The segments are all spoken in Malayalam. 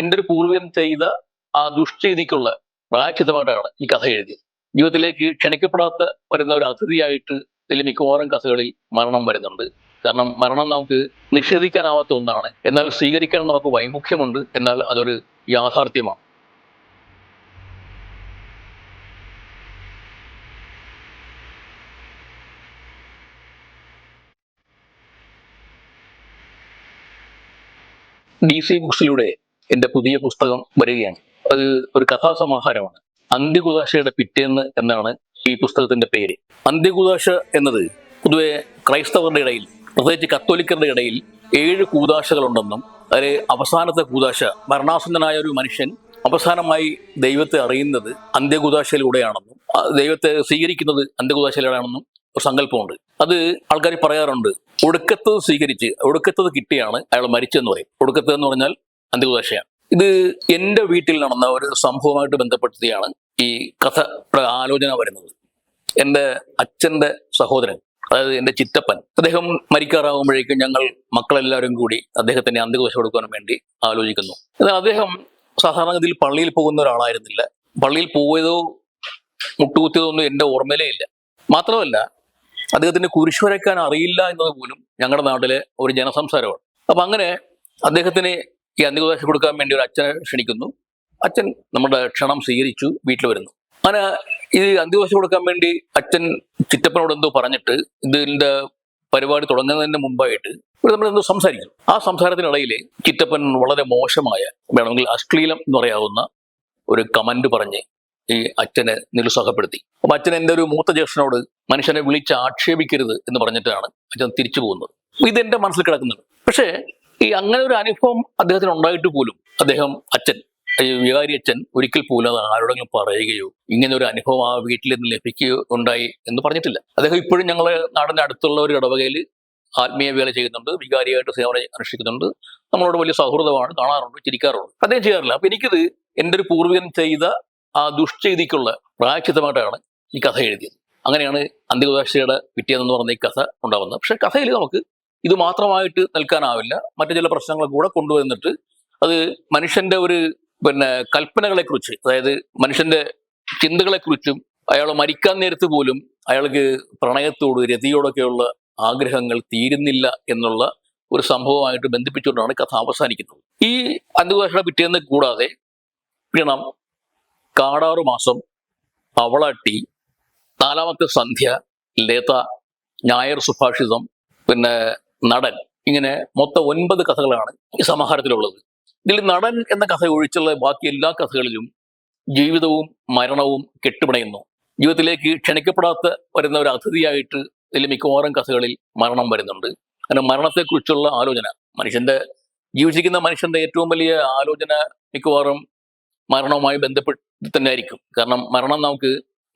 എന്റെ ഒരു പൂർവികൻ ചെയ്ത ആ ദുഷ്ചെയ്തിക്കുള്ള പ്രായച്ചിതമായിട്ടാണ് ഈ കഥ എഴുതിയത്. ജീവിതത്തിലേക്ക് ക്ഷണിക്കപ്പെടാത്ത വരുന്ന ഒരു അതിഥിയായിട്ട് ഇതിൽ മിക്കവാറും കഥകളിൽ മരണം വരുന്നുണ്ട്. കാരണം മരണം നമുക്ക് നിഷേധിക്കാനാവാത്ത ഒന്നാണ്. എന്നാൽ സ്വീകരിക്കാൻ നമുക്ക് വൈമുഖ്യമുണ്ട്. എന്നാൽ അതൊരു യാഥാർത്ഥ്യമാണ്. ഡി സി ബുക്സിലൂടെ എന്റെ പുതിയ പുസ്തകം വരികയാണ്. അത് ഒരു കഥാസമാഹാരമാണ്. അന്ത്യകുദാശയുടെ പിറ്റേന്ന് എന്നാണ് ഈ പുസ്തകത്തിന്റെ പേര്. അന്ത്യകുദാശ എന്നത് പൊതുവെ ക്രൈസ്തവരുടെ ഇടയിൽ പ്രത്യേകിച്ച് കത്തോലിക്കരുടെ ഇടയിൽ ഏഴ് കൂതാശകളുണ്ടെന്നും അതിലെ അവസാനത്തെ കൂദാശ മരണാസന്നനായ ഒരു മനുഷ്യൻ അവസാനമായി ദൈവത്തെ അറിയുന്നത് അന്ത്യകുദാശയിലൂടെയാണെന്നും ദൈവത്തെ സ്വീകരിക്കുന്നത് അന്ത്യകുദാശയിലൂടെയാണെന്നും ഒരു സങ്കല്പമുണ്ട്. അത് ആൾക്കാർ പറയാറുണ്ട് ഒടുക്കത്തത് സ്വീകരിച്ച് ഒടുക്കത്തത് കിട്ടിയാണ് അയാൾ മരിച്ചെന്ന് പറയും. ഒടുക്കത്തത് എന്ന് പറഞ്ഞാൽ അന്ത്യകുദാശയാണ് ഇത് എന്റെ വീട്ടിൽ നടന്ന ഒരു സംഭവമായിട്ട് ബന്ധപ്പെടുത്തിയാണ് ഈ കഥ ആലോചന വരുന്നത്. എന്റെ അച്ഛന്റെ സഹോദരൻ അതായത് എന്റെ ചിറ്റപ്പൻ അദ്ദേഹം മരിക്കാറാകുമ്പോഴേക്കും ഞങ്ങൾ മക്കളെല്ലാവരും കൂടി അദ്ദേഹത്തിന്റെ അന്ത്യകുദശ കൊടുക്കാൻ വേണ്ടി ആലോചിക്കുന്നു. എന്നാൽ അദ്ദേഹം സാധാരണഗതിയിൽ പള്ളിയിൽ പോകുന്ന ഒരാളായിരുന്നില്ല. പള്ളിയിൽ പോയതോ മുട്ടുകുത്തിയതോ ഒന്നും എന്റെ ഓർമ്മയിലേ ഇല്ല. മാത്രമല്ല അദ്ദേഹത്തിന് കുരിശ് വരയ്ക്കാൻ അറിയില്ല എന്നത് പോലും ഞങ്ങളുടെ നാട്ടിലെ ഒരു ജനസംസാരമാണ്. അപ്പൊ അങ്ങനെ അദ്ദേഹത്തിന് ഈ അന്ത്യകുദാശ കൊടുക്കാൻ വേണ്ടി ഒരു അച്ഛനെ ക്ഷണിക്കുന്നു. അച്ഛൻ നമ്മുടെ ക്ഷണം സ്വീകരിച്ചു വീട്ടിൽ വരുന്നു. അങ്ങനെ ഈ അന്ത്യകുദാശ കൊടുക്കാൻ വേണ്ടി അച്ഛൻ ചിറ്റപ്പനോട് എന്തോ പറഞ്ഞിട്ട് ഇതിന്റെ പരിപാടി തുടങ്ങുന്നതിന് മുമ്പായിട്ട് ഇവർ നമ്മൾ എന്തോ സംസാരിക്കും ആ സംസാരത്തിനിടയിൽ ചിറ്റപ്പൻ വളരെ മോശമായ വേണമെങ്കിൽ അശ്ലീലം എന്ന് പറയാവുന്ന ഒരു കമന്റ് പറഞ്ഞ് ഈ അച്ഛനെ നിരുത്സാഹപ്പെടുത്തി. അപ്പൊ അച്ഛൻ എന്റെ ഒരു മൂത്ത ജ്യേഷ്ഠനോട് മനുഷ്യനെ വിളിച്ച് ആക്ഷേപിക്കരുത് എന്ന് പറഞ്ഞിട്ടാണ് അച്ഛൻ തിരിച്ചു പോകുന്നത്. ഇതെന്റെ മനസ്സിൽ കിടക്കുന്നുണ്ട് പക്ഷേ ഈ അങ്ങനെ ഒരു അനുഭവം അദ്ദേഹത്തിന് ഉണ്ടായിട്ട് പോലും അദ്ദേഹം അച്ഛൻ വികാരി അച്ഛൻ ഒരിക്കൽ പോലും അത് ആരോടെങ്കിലും പറയുകയോ ഇങ്ങനെ ഒരു അനുഭവം ആ വീട്ടിൽ നിന്ന് ലഭിക്കുകയോ ഉണ്ടായി എന്ന് പറഞ്ഞിട്ടില്ല. അദ്ദേഹം ഇപ്പോഴും ഞങ്ങളെ നാടിന്റെ അടുത്തുള്ള ഒരു ഇടവകയിൽ ആത്മീയ വേല ചെയ്യുന്നുണ്ട് വികാരിയായിട്ട് സേവനം അനുഷ്ഠിക്കുന്നുണ്ട്. നമ്മളോട് വലിയ സൗഹൃദമാണ് കാണാറുണ്ട് ചിരിക്കാറുണ്ട്. അദ്ദേഹം ചെയ്യാറില്ല. അപ്പൊ എനിക്കിത് എന്റെ ഒരു പൂർവികൻ ചെയ്ത ആ ദുഷ്ചെയ്തിക്കുള്ള പ്രായച്ചിത്തമായിട്ടാണ് ഈ കഥ എഴുതിയത്. അങ്ങനെയാണ് അന്ത്യകുദാശയുടെ പിറ്റേന്ന് പറഞ്ഞ ഈ കഥ ഉണ്ടാവുന്നത് പക്ഷെ കഥയിൽ നമുക്ക് ഇത് മാത്രമായിട്ട് നിൽക്കാനാവില്ല. മറ്റു ചില പ്രശ്നങ്ങൾ കൂടെ കൊണ്ടുവന്നിട്ട് അത് മനുഷ്യന്റെ ഒരു പിന്നെ കൽപ്പനകളെ കുറിച്ച് അതായത് മനുഷ്യന്റെ ചിന്തകളെ കുറിച്ചും അയാൾ മരിക്കാൻ നേരത്ത് പോലും അയാൾക്ക് പ്രണയത്തോട് രതിയോടൊക്കെയുള്ള ആഗ്രഹങ്ങൾ തീരുന്നില്ല എന്നുള്ള ഒരു സംഭവമായിട്ട് ബന്ധിപ്പിച്ചുകൊണ്ടാണ് കഥ അവസാനിക്കുന്നത്. ഈ അന്ത്യകുദാശയുടെ പിറ്റേന്ന് കൂടാതെ പിണം കാടാറു മാസം അവളട്ടി നാലാമത്തെ സന്ധ്യ ലേത ഞായർ സുഭാഷിതം പിന്നെ നടൻ. ഇങ്ങനെ മൊത്തം ഒൻപത് കഥകളാണ് ഈ സമാഹാരത്തിലുള്ളത്. ഇതിൽ നടൻ എന്ന കഥ ഒഴിച്ചുള്ള ബാക്കി എല്ലാ കഥകളിലും ജീവിതവും മരണവും കെട്ടുപിണയുന്നു. ജീവിതത്തിലേക്ക് ക്ഷണിക്കപ്പെടാത്ത വരുന്ന ഒരു അതിഥിയായിട്ട് ഇതിൽ മിക്കവാറും കഥകളിൽ മരണം വരുന്നുണ്ട്. അങ്ങനെ മരണത്തെക്കുറിച്ചുള്ള ആലോചന മനുഷ്യന്റെ ജീവിച്ചിരിക്കുന്ന മനുഷ്യന്റെ ഏറ്റവും വലിയ ആലോചന മിക്കവാറും മരണവുമായി ബന്ധപ്പെട്ട് തന്നെ ആയിരിക്കും കാരണം മരണം നമുക്ക്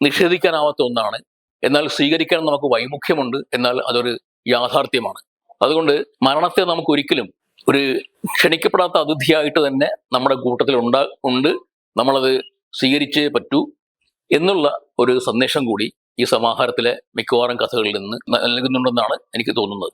നിഷേധിക്കാനാവാത്ത ഒന്നാണ്. എന്നാൽ സ്വീകരിക്കാൻ നമുക്ക് വൈമുഖ്യമുണ്ട്. എന്നാൽ അതൊരു യാഥാർത്ഥ്യമാണ്. അതുകൊണ്ട് മരണത്തെ നമുക്ക് ഒരിക്കലും ഒരു ക്ഷണിക്കപ്പെടാത്ത അതിഥിയായിട്ട് തന്നെ നമ്മുടെ കൂട്ടത്തിൽ ഉണ്ടാ ഉണ്ട്. നമ്മളത് സ്വീകരിച്ചേ പറ്റൂ എന്നുള്ള ഒരു സന്ദേശം കൂടി ഈ സമാഹാരത്തിലെ മിക്കവാറും കഥകളിൽ നിന്ന് നൽകുന്നുണ്ടെന്നാണ് എനിക്ക് തോന്നുന്നത്.